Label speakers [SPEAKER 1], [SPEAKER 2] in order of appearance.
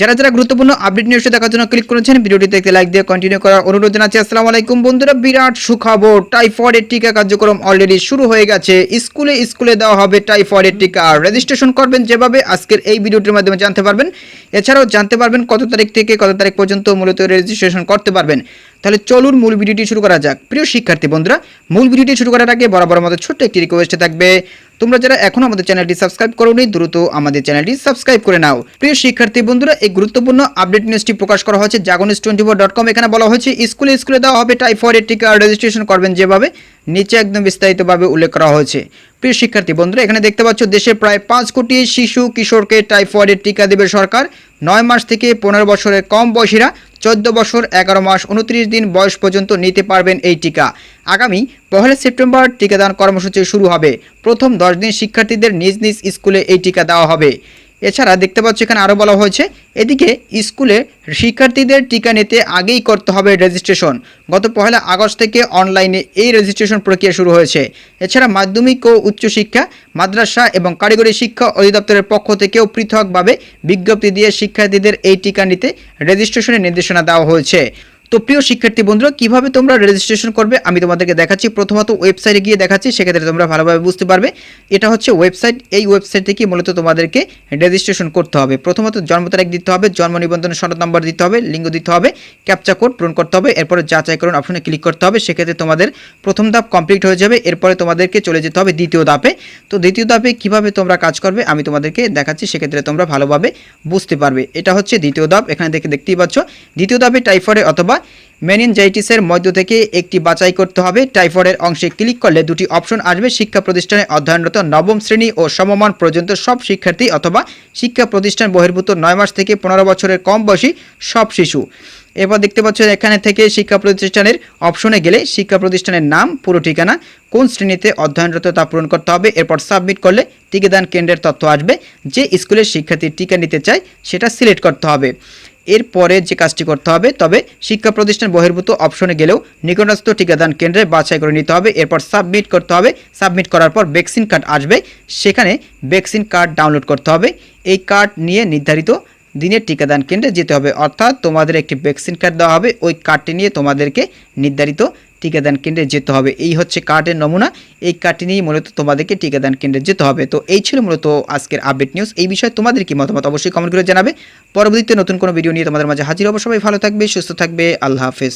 [SPEAKER 1] যারা যারা গুরুত্বপূর্ণ আপডেট নিউজটা দেখার জন্য ক্লিক করেছেন ভিডিওটি দেখতে লাইক দিয়ে কন্টিনিউ করার অনুরোধ জানাচ্ছি। আসসালামু আলাইকুম বন্ধুরা, বিরাট সুখবর টাইফয়েডের টিকা কার্যক্রম অলরেডি শুরু হয়ে গেছে। স্কুলে স্কুলে দেওয়া হবে টাইফয়েডের টিকা। রেজিস্ট্রেশন করবেন যেভাবে আজকের এই ভিডিওটির মাধ্যমে জানতে পারবেন। এছাড়াও জানতে পারবেন কত তারিখ থেকে কত তারিখ পর্যন্ত মূলত রেজিস্ট্রেশন করতে পারবেন। তাহলে চলুন মূল ভিডিওটি শুরু করা যাক। প্রিয় শিক্ষার্থী বন্ধুরা, মূল ভিডিওটি শুরু করার আগে বরাবর মতো ছোট্ট একটি রিকোয়েস্ট থাকবে। তোমরা যারা এখনও আমাদের চ্যানেলটি সাবস্ক্রাইব করোনি, দ্রুত আমাদের চ্যানেলটি সাবস্ক্রাইব করে নাও। প্রিয় শিক্ষার্থী বন্ধুরা, এই গুরুত্বপূর্ণ আপডেট নিউজটি প্রকাশ করা হয়েছে জাগনিস টোয়েন্টি ফোর ডট কম এখানে বলা হয়েছে, স্কুলে স্কুলে দেওয়া হবে টাইফয়েডের টিকা রেজিস্ট্রেশন করবেন যেভাবে, নিচে একদম বিস্তারিতভাবে উল্লেখ করা হয়েছে। প্রিয় শিক্ষার্থী বন্ধুরা, এখানে দেখতে পাচ্ছ, দেশে প্রায় পাঁচ কোটি শিশু, কিশোরকে টাইফয়েডের টিকা দেবে সরকার। নয় মাস থেকে পনেরো বছরের কম বয়সীরা চোদ্দ বছর, এগারো মাস, উনত্রিশ দিন বয়স পর্যন্ত নিতে পারবেন এই টিকা। আগামী পহেলা সেপ্টেম্বর টিকাদান কর্মসূচি শুরু হবে। প্রথম দশ দিন শিক্ষার্থীদের নিজ নিজ স্কুলে এই টিকা দেওয়া হবে। এছাড়া দেখতে পাচ্ছ এখানে আরও বলা হয়েছে, এদিকে স্কুলে শিক্ষার্থীদের টিকা নিতে আগেই করতে হবে রেজিস্ট্রেশন। গত পহেলা আগস্ট থেকে অনলাইনে এই রেজিস্ট্রেশন প্রক্রিয়া শুরু হয়েছে। এছাড়া মাধ্যমিক ও উচ্চশিক্ষা, মাদ্রাসা এবং কারিগরি শিক্ষা অধিদপ্তরের পক্ষ থেকেও পৃথকভাবে বিজ্ঞপ্তি দিয়ে শিক্ষার্থীদের এই টিকা নিতে রেজিস্ট্রেশনের নির্দেশনা দেওয়া হয়েছে। তো প্রিয় শিক্ষার্থী বন্ধুরা, কীভাবে তোমরা রেজিস্ট্রেশন করবে আমি তোমাদেরকে দেখাচ্ছি। প্রথমত ওয়েবসাইটে গিয়ে দেখাচ্ছি, সেক্ষেত্রে তোমরা ভালোভাবে বুঝতে পারবে। এটা হচ্ছে ওয়েবসাইট এই ওয়েবসাইট থেকে মূলত তোমাদেরকে রেজিস্ট্রেশন করতে হবে। প্রথমত জন্ম তারিখ দিতে হবে, জন্ম নিবন্ধনের সনদ নম্বর দিতে হবে, লিঙ্গ দিতে হবে ক্যাপচা কোড পূরণ করতে হবে, এরপরে যাচাইকরণ অপশনে ক্লিক করতে হবে, সেক্ষেত্রে তোমাদের প্রথম ধাপ কমপ্লিট হয়ে যাবে, এরপরে তোমাদেরকে চলে যেতে হবে দ্বিতীয় ধাপে। তো দ্বিতীয় ধাপে কীভাবে তোমরা কাজ করবে আমি তোমাদেরকে দেখাচ্ছি, সেক্ষেত্রে তোমরা ভালোভাবে বুঝতে পারবে। এটা হচ্ছে দ্বিতীয় ধাপ, এখানে দেখে দেখতেই পাচ্ছ। দ্বিতীয় ধাপে টাইফয়েড অথবা মেনিনজাইটিসের মধ্য থেকে একটি বাছাই করতে হবে। টাইফয়েডের অংশে ক্লিক করলে দুটি অপশন আসবে। শিক্ষা প্রতিষ্ঠানে অধ্যয়নরত নবম শ্রেণি ও সমমান পর্যন্ত সব শিক্ষার্থী অথবা শিক্ষা প্রতিষ্ঠান বহির্ভূত নয় মাস থেকে পনেরো বছরের কম বয়সী সব শিশু। এবার দেখতে পাচ্ছ এখানে থেকে শিক্ষা প্রতিষ্ঠানের অপশনে গেলে শিক্ষা প্রতিষ্ঠানের নাম, পুরো ঠিকানা, কোন শ্রেণীতে অধ্যয়নরত তা পূরণ করতে হবে। এরপর সাবমিট করলে টিকাদান কেন্দ্রের তথ্য আসবে। যে স্কুলের শিক্ষার্থী টিকা নিতে চায়, সেটা সিলেক্ট করতে হবে। এরপরে যে কাজটি করতে হবে, তবে শিক্ষা প্রতিষ্ঠান বহির্ভূত অপশনে গেলেও নিকটস্থ টিকাদান কেন্দ্রে বাছাই করে নিতে হবে। এরপর সাবমিট করতে হবে। সাবমিট করার পর ভ্যাকসিন কার্ড আসবে। সেখানে ভ্যাকসিন কার্ড ডাউনলোড করতে হবে। এই কার্ড নিয়ে নির্ধারিত দিনের টিকাদান কেন্দ্রে যেতে হবে। অর্থাৎ তোমাদের একটি ভ্যাকসিন কার্ড দেওয়া হবে। ওই কার্ডটি নিয়ে তোমাদেরকে নির্ধারিত টিকাদান কেন্দ্রে যেতে হবে। এই হচ্ছে কার্ডের নমুনা। এই কার্ডটি নিয়েই মূলত তোমাদেরকে টিকাদান কেন্দ্রে যেতে হবে। তো এই ছিল মূলত আজকের আপডেট নিউজ। এই বিষয়ে তোমাদের কি মতামত অবশ্যই কমেন্ট করে জানাবে। পরবর্তীতে নতুন কোনো ভিডিও নিয়ে তোমাদের মাঝে হাজির হব। সবাই ভালো থাকবে, সুস্থ থাকবে। আল্লাহ হাফেজ।